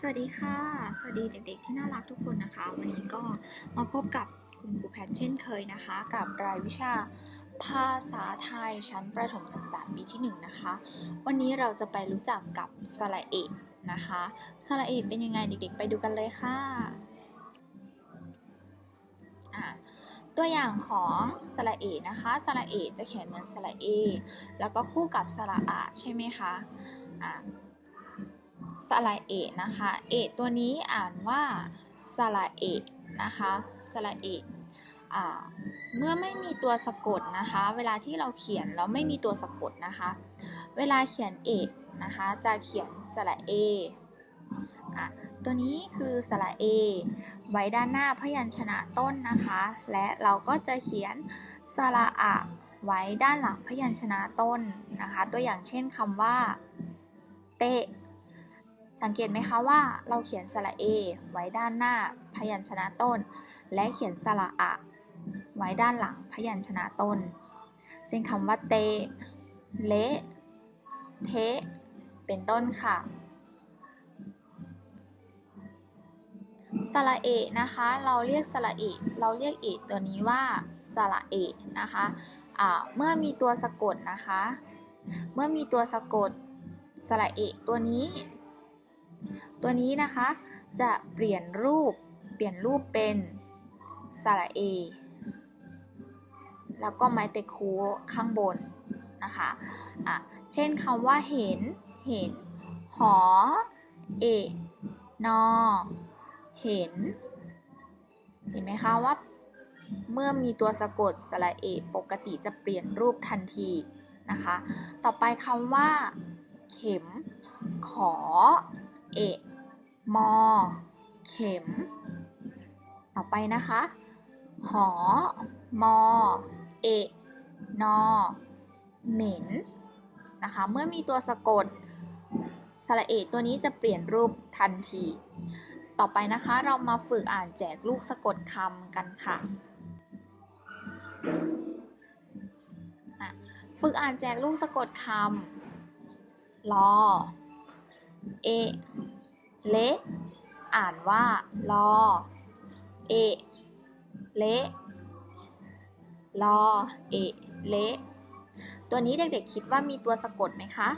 สวัสดีค่ะ สวัสดีเด็กๆที่น่ารักทุกคนนะคะ วันนี้ก็มาพบกับคุณครูแพทเช่นเคยนะคะ กับรายวิชาภาษาไทยชั้นประถมศึกษาปีที่ 1 นะคะ วันนี้เราจะไปรู้จักกับสระเอะนะคะสระเอะเป็นยังไงเด็กๆ ไปดูกันเลยค่ะตัวอย่างของสระเอะนะคะสระเอะจะเขียนเหมือนสระเอ แล้วก็คู่กับสระอะใช่ไหมคะอะ สระเอะนะคะ เอะตัวนี้อ่านว่าสระเอะนะคะสระเอะเมื่อไม่มีตัวสะกดนะคะ เวลาที่เราเขียนแล้วไม่มีตัวสะกดนะคะ เวลาเขียนเอะนะคะ จะเขียนสระเออะตัวนี้คือสระเอไว้ด้านหน้าพยัญชนะต้นนะคะ และเราก็จะเขียนสระอะไว้ด้านหลังพยัญชนะต้นนะคะ ตัวอย่างเช่นคำว่า เตะ สังเกตไหมคะว่าเราเขียนสระเอไว้ด้านหน้าพยัญชนะต้น และเขียนสระอะไว้ด้านหลังพยัญชนะต้นเช่นคำว่าเต เละ เทะ เป็นต้นค่ะ สระเอะนะคะ เราเรียกสระเอะเราเรียกเอะตัวนี้ว่าสระเอะนะคะะเมื่อมีตัวสะกดนะคะ เมื่อมีตัวสะกดสระเอะตัวนี้ ตัวนี้นะคะจะเปลี่ยนรูป เปลี่ยนรูปเป็นสระเอ แล้วก็ไม้เตะคูข้างบนนะคะะเช่นคำว่าเห็น เห็น หอ เอ นอ เห็น เห็นไหมคะว่าเมื่อมีตัวสะกดสระเอปกติจะเปลี่ยนรูปทันทีนะคะ ต่อไปคำว่า เข็ม ขอ เอะมอ เข็ม ต่อไปนะคะ หอ มอ เอะนอ เหม็น นะคะ เมื่อมีตัวสะกดสระเอะตัวนี้จะเปลี่ยนรูปทันที ต่อไปนะคะเรามาฝึกอ่านแจกลูกสะกดคำกันค่ะ ฝึกอ่านแจกลูกสะกดคำลอ เอ เละ อ่านว่าลอ เอ เละลอ เอ เละ ตัวนี้เด็กๆคิดว่ามีตัวสะกดไหมคะ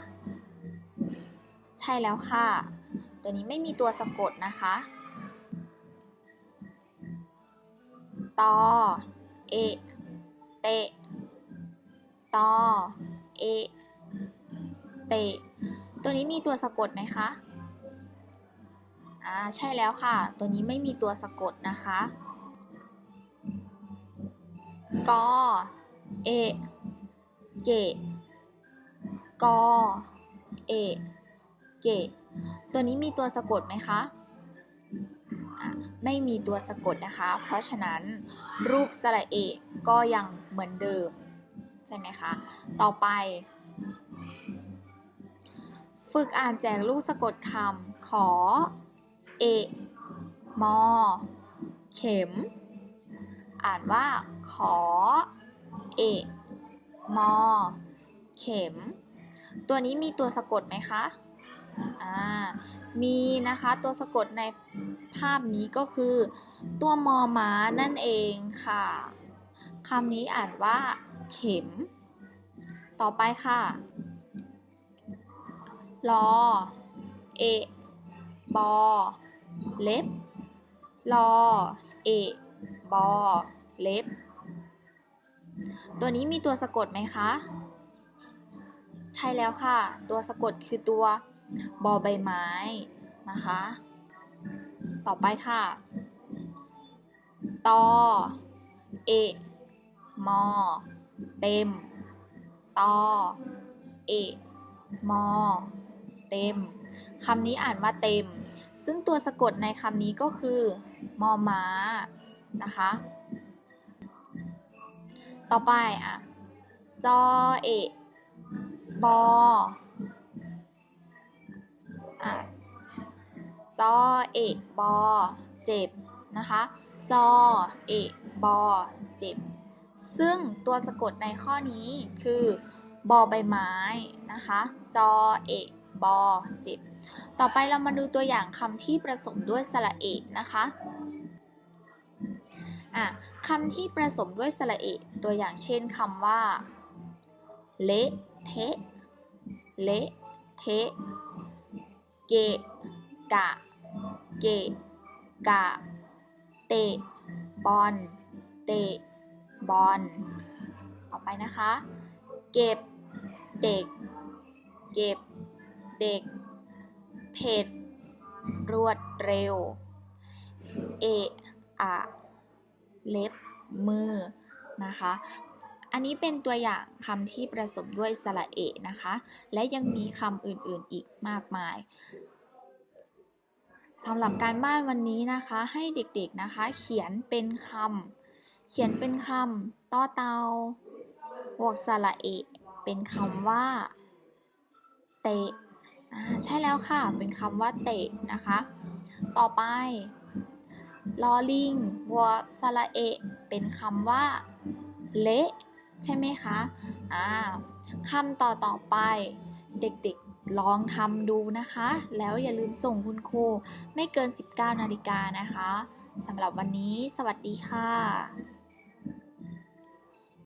ใช่แล้วค่ะ ตัวนี้ไม่มีตัวสะกดนะคะ ตอ เอ เต ตอ เอ เต ตัวนี้มีตัวสะกดไหมคะ อ่าใช่แล้วค่ะ ตัวนี้ไม่มีตัวสะกดนะคะกอเอเกะกอเอเกะตัวนี้มีตัวสะกดไหมคะ ไม่มีตัวสะกดนะคะ เพราะฉะนั้นรูปสระเอกก็ยังเหมือนเดิม ใช่ไหมคะ ต่อไป ฝึกอ่านแจกลูกสะกดคำขอ เอ มอ เข็ม อ่านว่า ขอ เอ มอ เข็ม ตัวนี้มีตัวสะกดไหมคะ อ่า มีนะคะ ตัวสะกดในภาพนี้ก็คือ ตัวมอม้านั่นเองค่ะ คำนี้อ่านว่า เข็ม ต่อไปค่ะลอเอบอ เล็บ ลอ เอบอ เล็บ ตัวนี้มีตัวสะกดไหมคะ ใช่แล้วค่ะ ตัวสะกดคือตัวบอใบไม้นะคะ ต่อไปค่ะ ตอ เอมอ เต็ม ตอ เอมอ เต็มคำนี้อ่านว่าเต็ม ซึ่งตัวสะกดในคำนี้ก็คือมอม้านะคะ ต่อไปอะจอเอบออะจอเอกบอเจ็บนะคะจอเอกบอเจ็บ ซึ่งตัวสะกดในข้อนี้คือบอใบไม้นะคะ จอเอก บอเจ็บต่อไปเรามาดูตัวอย่างคำที่ประสมด้วยสระเอกนะคะอะคำที่ประสมด้วยสระเอกตัวอย่างเช่นคำว่า เละเทะเละเทะเกะกะ เกะกะ เตะบอล เตะบอล ต่อไปนะคะ เก็บ เด็ก เก็บ เด็ก เผ็ด รวดเร็ว เอะอะเล็บ มือ นะคะ อันนี้เป็นตัวอย่างคำที่ประสมด้วยสระเอะนะคะ และยังมีคำอื่นๆอีกมากมายสำหรับการบ้านวันนี้นะคะ ให้เด็กๆนะคะ เขียนเป็นคำเขียนเป็นคำต่อเตาบวกสระเอะ เป็นคำว่า เตะ ใช่แล้วค่ะ เป็นคำว่าเตะนะคะ ต่อไปลอลิงบวกสระเอะเป็นคำว่า เละใช่ไหมคะอ่าคำต่อต่อไป เด็กๆลองทำดูนะคะ แล้วอย่าลืมส่งคุณครูไม่เกิน 19 นาฬิกานะคะสำหรับวันนี้ สวัสดีค่ะ